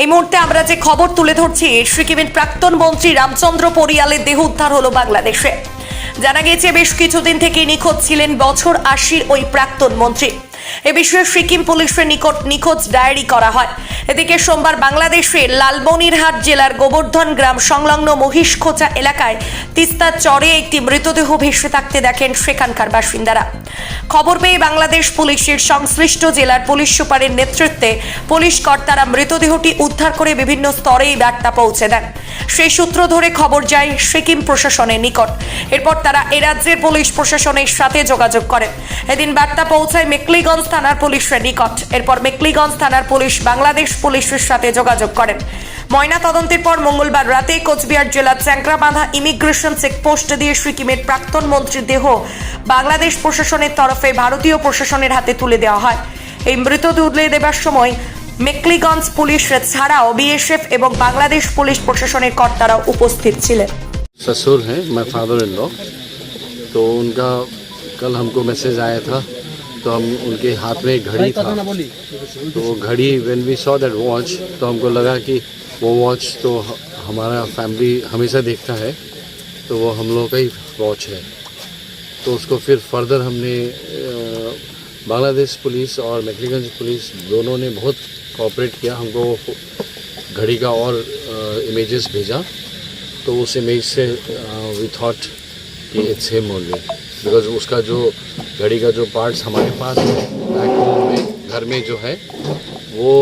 এই মুহূর্তে আমরা যে খবর তুলে ধরছি, সিকিমের প্রাক্তন মন্ত্রী রামচন্দ্র পরিয়ালের দেহ উদ্ধার হলো বাংলাদেশে। জানা গেছে বেশ কিছুদিন থেকে নিখোঁজ ছিলেন বছর আশির ওই প্রাক্তন মন্ত্রী। এ বিষয়ে সিকিম পুলিশের নিকট নিখোঁজ ডায়েরি করা হয়। এদিকে সোমবার বাংলাদেশের লালমনিরহাট জেলার গোবর্ধন গ্রাম সংলগ্ন মহিষখোচা এলাকায় তিস্তা চরে একটি মৃতদেহ ভেসে থাকতে দেখেন সেখানকার বাসিন্দারা। খবর পেয়ে বাংলাদেশ পুলিশের সংশ্লিষ্ট জেলার পুলিশ সুপারের নেতৃত্বে পুলিশ কর্তারা মৃতদেহটি উদ্ধার করে বিভিন্ন স্তরেই বার্তা পৌঁছে দেন। সেই সূত্র ধরে খবর যায় সিকিম প্রশাসনের নিকট। এরপর তারা এ রাজ্যের পুলিশ প্রশাসনের সাথে যোগাযোগ করেন। এদিন বার্তা পৌঁছায় মেকলিগঞ্জ থানার পুলিশের নিকট এরপর মেকলিগঞ্জ থানার পুলিশ বাংলাদেশ পুলিশের সাথে যোগাযোগ করেন ময়না তদন্তের পর মঙ্গলবার রাতে কোচবিহার জেলার চ্যাংক্রাবাঁধা ইমিগ্রেশন চেকপোস্ট দিয়ে সিকিমের প্রাক্তন মন্ত্রীর দেহ বাংলাদেশ প্রশাসনের তরফে ভারতীয় প্রশাসনের হাতে তুলে দেওয়া হয় এই মৃত তুলে দেবার সময় মেকলিগঞ্জ পুলিশ ছাড়াও বিএসএফ এবং বাংলাদেশ পুলিশ প্রশাসনের কর্তারাও উপস্থিত ছিলেন ससुर हैं मैं फादर इन लॉ तो उनका कल हमको मैसेज आया था तो हम उनके हाथ में एक घड़ी था। तो वो घड़ी when we saw that watch तो हमको लगा कि वो वॉच तो हमारा फैमिली हमेशा देखता है तो वो हम लोग का ही वॉच है। तो उसको फिर फर्दर हमने बांग्लादेश पुलिस और मैकलीगंज पुलिस दोनों ने बहुत कॉपरेट किया हमको घड़ी का और इमेजेस भेजा। तो उस इमेज से वी थॉट कि इट्स हिम ओनली बिकॉज़ उसका जो घड़ी का जो पार्ट्स हमारे पास है बैक होम में घर में जो है वो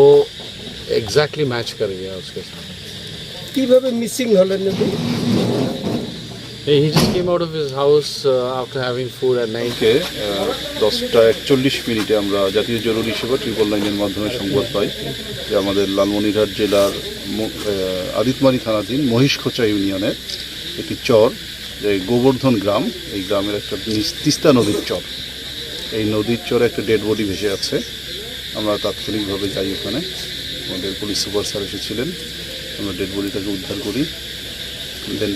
एग्जैक्टली मैच कर गया उसके साथ কিভাবে মিসিং হলেন উনি? Hey, he just came out of his house uh, after having food at night. কে দশটা একচল্লিশ মিনিটে আমরা জাতীয় জরুরি সেবা ট্রিপল লাইনের মাধ্যমে সংবাদ পাই যে আমাদের লালমনিরহাট জেলার ম- আহ, আদিতমারি থানাধীন মহিষখোচা ইউনিয়নের একটি চর যে গোবর্ধন গ্রাম এই গ্রামের একটা নিস- তিস্তা নদীর চর এই নদীর চরে একটা ডেড বডি ভেসে আছে আমরা তাৎক্ষণিকভাবে যাই ওখানে আমাদের পুলিশ সুপার স্যার এসেছিলেন। আমরা ডেড বডিটাকে উদ্ধার করি। দেন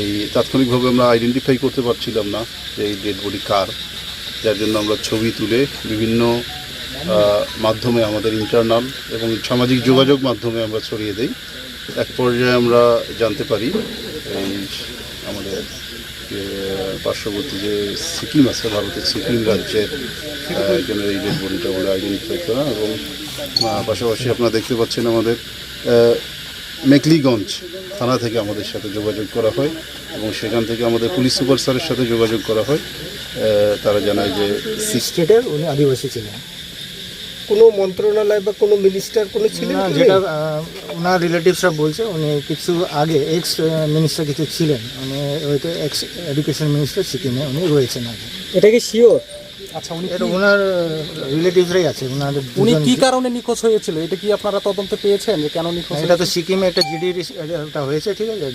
এই তাৎক্ষণিকভাবে আমরা আইডেন্টিফাই করতে পারছিলাম না যে এই ডেড বডি কার। যার জন্য আমরা ছবি তুলে বিভিন্ন মাধ্যমে আমাদের ইন্টারনাল এবং সামাজিক যোগাযোগ মাধ্যমে আমরা ছড়িয়ে দেই। এক পর্যায়ে আমরা জানতে পারি এই আমাদের পার্শ্ববর্তী যে সিকিম আছে, ভারতের সিকিম রাজ্যের একজনের এই ডেড বডিটা বলে আইডেন্টিফাই করা এবং পাশাপাশি আপনারা দেখতে পাচ্ছেন আমাদের মেকলিগঞ্জ থানা থেকে আমাদের সাথে যোগাযোগ করা হয় এবং সেখান থেকে আমাদের পুলিশ সুপার স্যারের সাথে যোগাযোগ করা হয়। তারা জানায় যে সিক্স স্টেটের উনি আদিবাসী ছিলেন। কোনো মন্ত্রণালয় বা কোনো মিনিস্টার কোনো ছিলেন না যেটা ওনার রিলেটিভসরা বলছে উনি কিছু আগে এক্স মিনিস্টার কিছু ছিলেন। উনি হয়তো এক্স এডুকেশন মিনিস্টার সিকিমে উনি রয়েছেন আগে। এটা কি শিওর আচ্ছা উনি এটা ওনার রিলেটিভসরাই আছে ওনার উনি কি কারণে নিখোঁজ হয়েছিল? এটা কি আপনারা তদন্তে পেয়েছেন যে কেন নিখোঁজ এটা তো সিকিমে একটা জিডি একটা হয়েছে ঠিক আছে?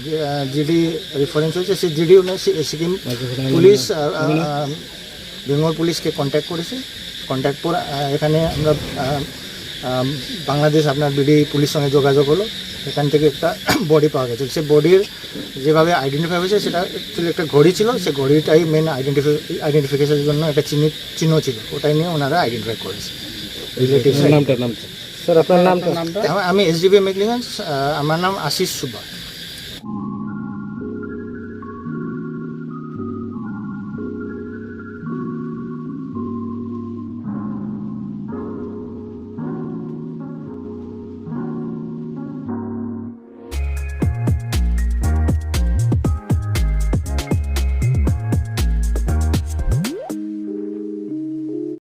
জিডি রেফারেন্স হয়েছে সেই জিডি উনি সি- সিকিম পুলিশ আহ, আহ, বেঙ্গল পুলিশকে কন্ট্যাক্ট করেছে। কন্ট্যাক্ট করে এখানে আমরা বাংলাদেশ আপনার বিডি পুলিশ সঙ্গে যোগাযোগ হলো। এখান থেকে একটা বডি পাওয়া গেছে। সেই বডির যেভাবে আইডেন্টিফাই হয়েছে সেটা অ্যাকচুয়ালি একটা ঘড়ি ছিল। সে ঘড়িটাই মেন আইডেন্টিফাই আইডেন্টিফিকেশনের জন্য একটা চিহ্ন চিহ্ন ছিল। ওটাই নিয়ে ওনারা আইডেন্টিফাই করেছে। রিলেটিভ নামটা নামটা? স্যার আপনার নামটা? নামটা? আমি এসডিবি মেকলিগঞ্জ আমার নাম আশিস সুব্বা।